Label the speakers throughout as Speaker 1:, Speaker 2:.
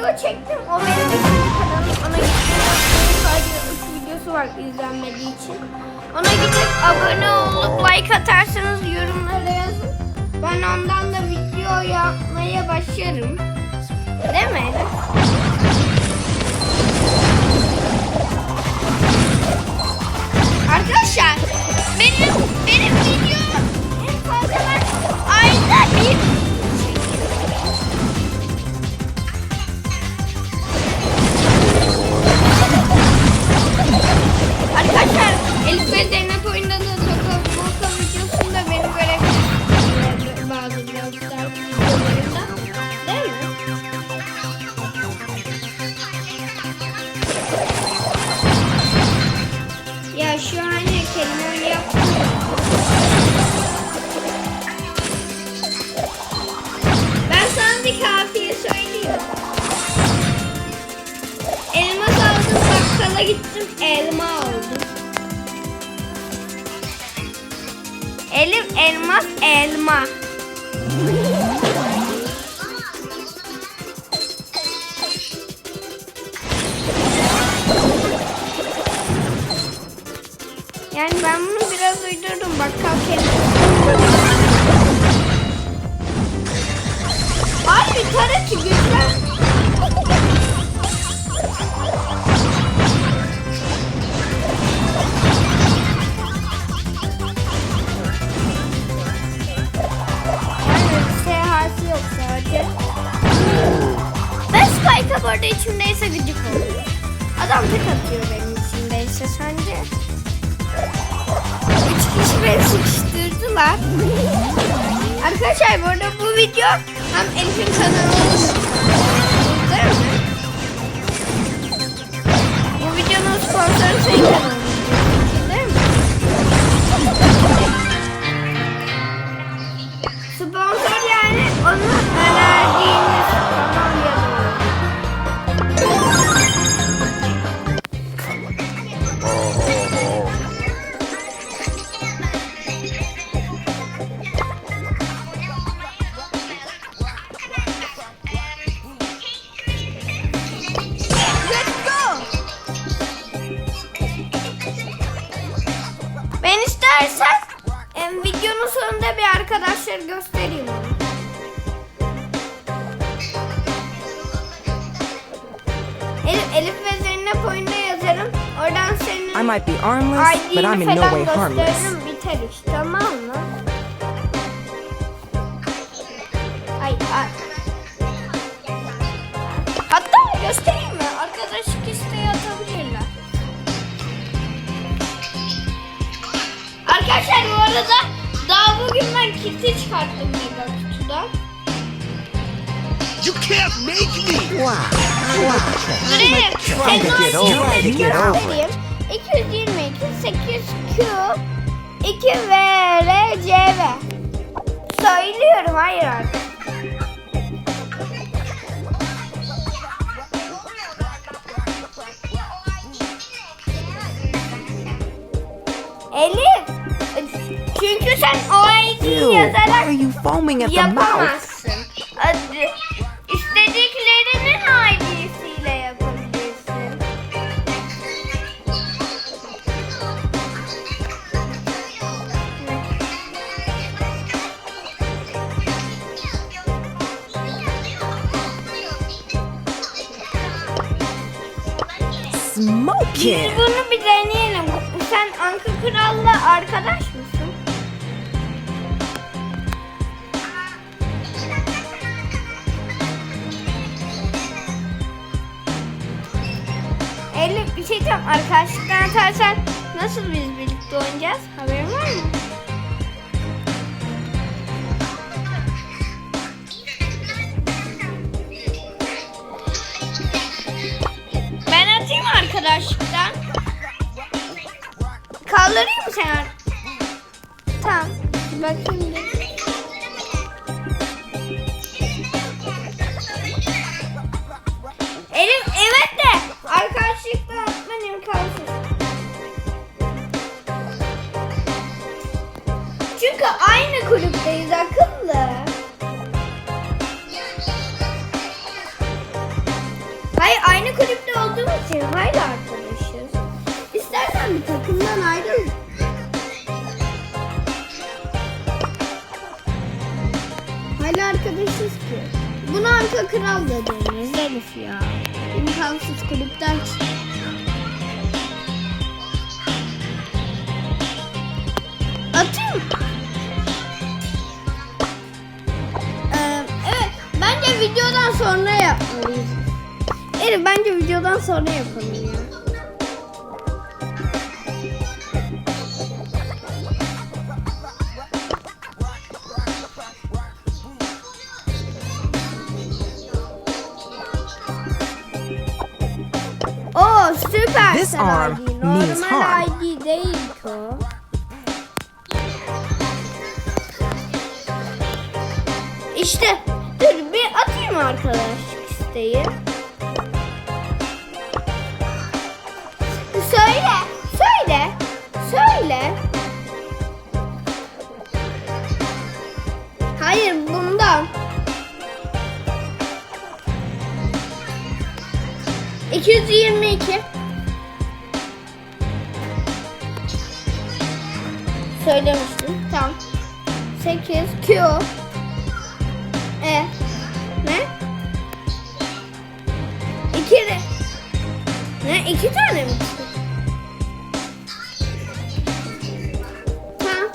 Speaker 1: video çektim. O benim ikinci kanalım. Ona gidip sadece 3 videosu var izlenmediği için. Ona gidip abone olup like atarsanız yorumlara yazın. Ben ondan da video yapmaya başlarım. Değil mi? Arkadaşlar benim benim video en fazla ayda bir Arkadaşlar Elif ve Elif elmas elma. Yani ben bunu biraz uydurdum. Bakkal kelimesi. Tek atıyor benim içimdeyse sence? Üç kişi beni sıkıştırdılar. Arkadaşlar bu arada bu video hem Elif'in kanalı olur. Bu videonun sponsoru senin kanalın. İstersen em, videonun sonunda bir arkadaşları göstereyim onu. Elif, Elif ve Zeynep oyunda yazarım. Oradan senin
Speaker 2: I might be armless, but I'm in no way harmless.
Speaker 1: biter iş tamam mı? Ay, ay. Hatta göstereyim mi? Arkadaşlık Arkadaşlar bu arada daha bugün ben kiti çıkarttım mega kutudan.
Speaker 3: You can't make me!
Speaker 2: Wow. İt.
Speaker 1: senin
Speaker 2: Get over
Speaker 1: göstereyim. 222 8 Q 2 VR CV. Söylüyorum hayır artık. Elif sen o ID'yi yazarak yapamazsın. Adı, istediklerinin ID'siyle yapabilirsin. Smoking.
Speaker 2: Biz
Speaker 1: bunu bir deneyelim. Sen Anka Kral Diyeceğim. Arkadaşlıktan atarsan nasıl biz birlikte oynayacağız? Haberin var mı? Ben atayım arkadaşlıktan. Kaldırayım sen? Tamam. Bakayım bir. Çünkü aynı kulüpteyiz akıllı. Hayır aynı kulüpte olduğumuz için hala arkadaşız. İstersen bir takımdan ayrıl. Hala arkadaşız ki. Bunu arka kral da deniriz Elif ya. İmkansız kulüpten çık. Bence videodan sonra yapmalıyız. Elif bence videodan sonra yapalım ya. Oo süper.
Speaker 2: This arm means
Speaker 1: Normal
Speaker 2: harm.
Speaker 1: ID değil ki o. arkadaşlık isteği. Söyle, söyle, söyle. Hayır bundan. 222. Söylemiştim. Tamam. 8 Q E 2 tane mi? Tamam.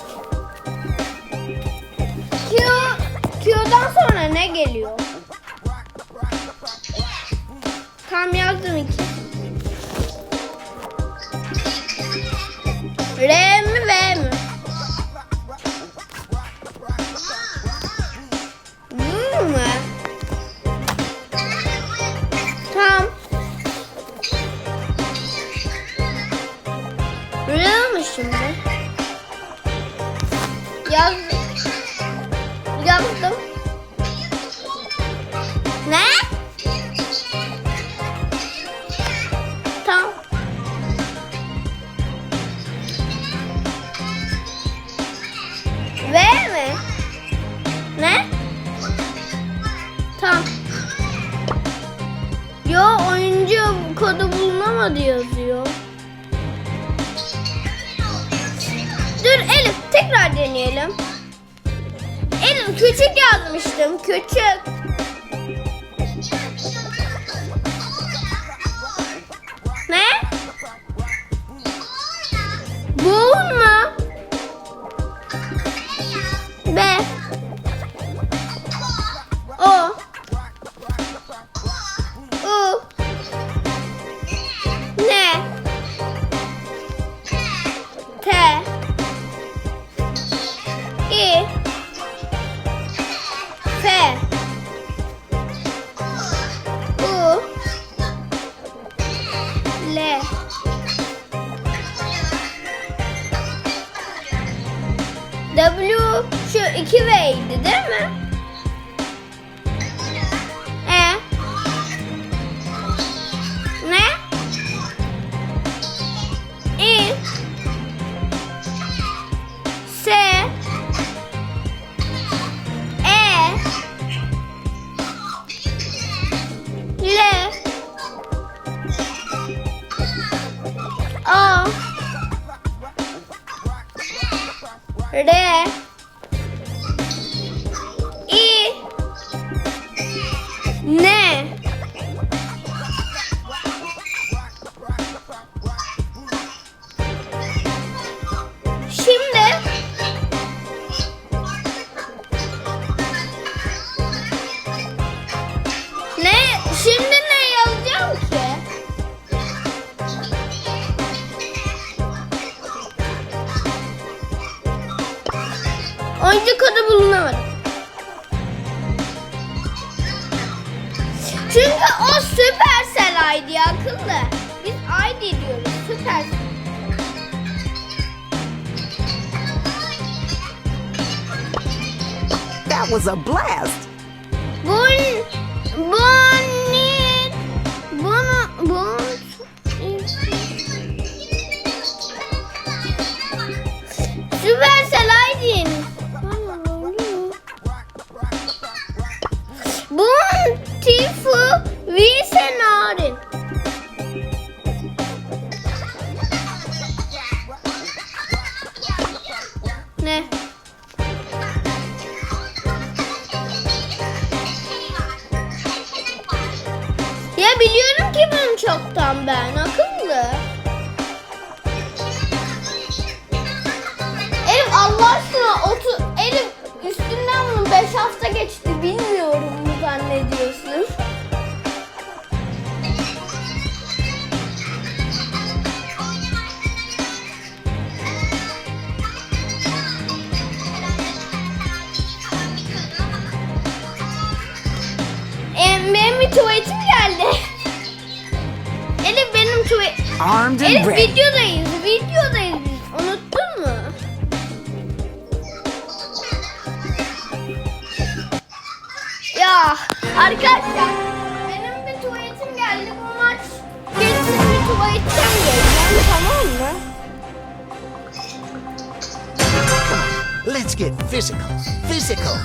Speaker 1: Q Q'dan sonra ne geliyor? Tam yazdım iki. R Yaz. Yazdım. Ne? Deneyelim. Elif küçük yazmıştım küçük.
Speaker 2: That was a blast.
Speaker 1: Bun, bunun, çoktan ben akıllı. Elif Allah aşkına otur. Elif üstünden bunu 5 hafta geçti bilmiyorum mu zannediyorsun? Benim bir tuvaletim
Speaker 2: Armed and
Speaker 1: Elif
Speaker 2: ready.
Speaker 1: videodayız, videodayız biz. Unuttun mu? Ya arkadaşlar benim bir tuvaletim geldi. Bu maç geçsin bir tuvaletten geleceğim tamam mı?
Speaker 3: Let's get physical. Physical.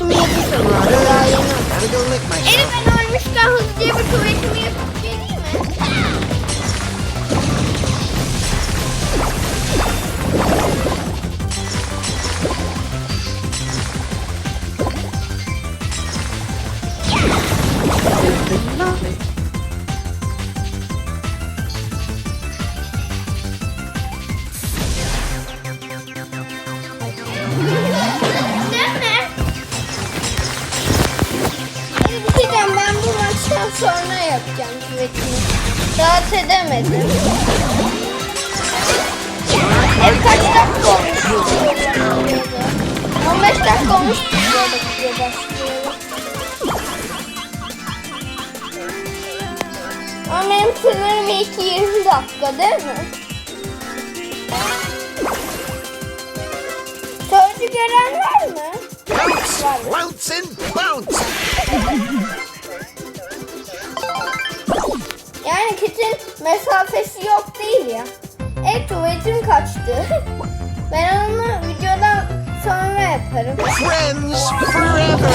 Speaker 1: Kötümü yapıştırdım. Daha yeni. Ben ölmüşken hızlıca bir tuvaletimi yapıp Rahat edemedim. Ev kaç dakika olmuş? 15 dakika olmuş. Ama benim sınırım ilk 20 dakika değil mi? Sözcü gören var mı?
Speaker 3: Bounce, bounce and bounce.
Speaker 1: Yani kitin mesafesi yok değil ya. E tuvaletim kaçtı. Ben onu videodan sonra yaparım.
Speaker 3: Friends forever.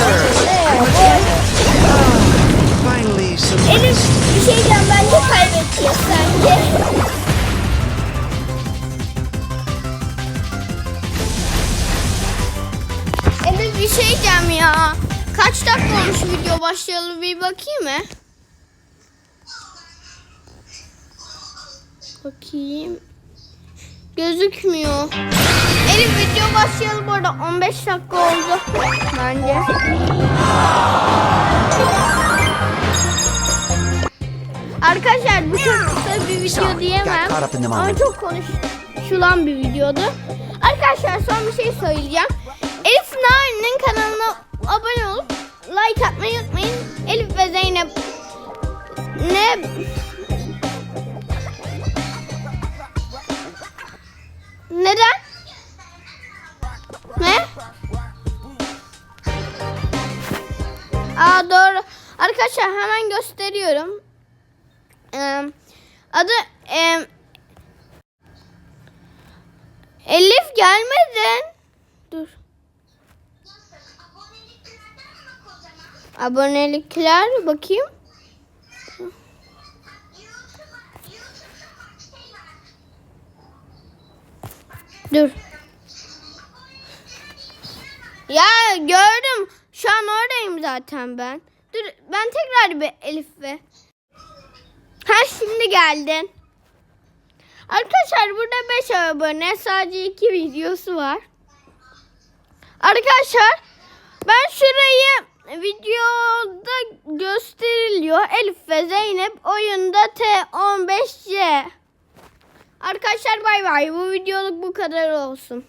Speaker 3: Finally some
Speaker 1: Elif bir şey diyeceğim bence kaybedeceğiz sence. Elif bir şey diyeceğim ya. Kaç dakika olmuş video başlayalı bir bakayım mı? Bakayım. Gözükmüyor. Elif video başlayalı bu arada 15 dakika oldu bence. Arkadaşlar bu çok kısa bir video diyemem. Ama çok konuşulan bir videodu. Arkadaşlar son bir şey söyleyeceğim. Elif Narin'in kanalına abone olup like atmayı unutmayın. Elif ve Zeynep ne neden? Ne? Aa doğru. Arkadaşlar hemen gösteriyorum. Ee, adı em, Elif gelmedin. Dur. Abonelikler bakayım. Dur. Ya gördüm. Şu an oradayım zaten ben. Dur ben tekrar bir Elif ve. Ha şimdi geldin. Arkadaşlar burada 5 abone sadece 2 videosu var. Arkadaşlar ben şurayı videoda gösteriliyor. Elif ve Zeynep oyunda T15C. Arkadaşlar bay bay. Bu videoluk bu kadar olsun.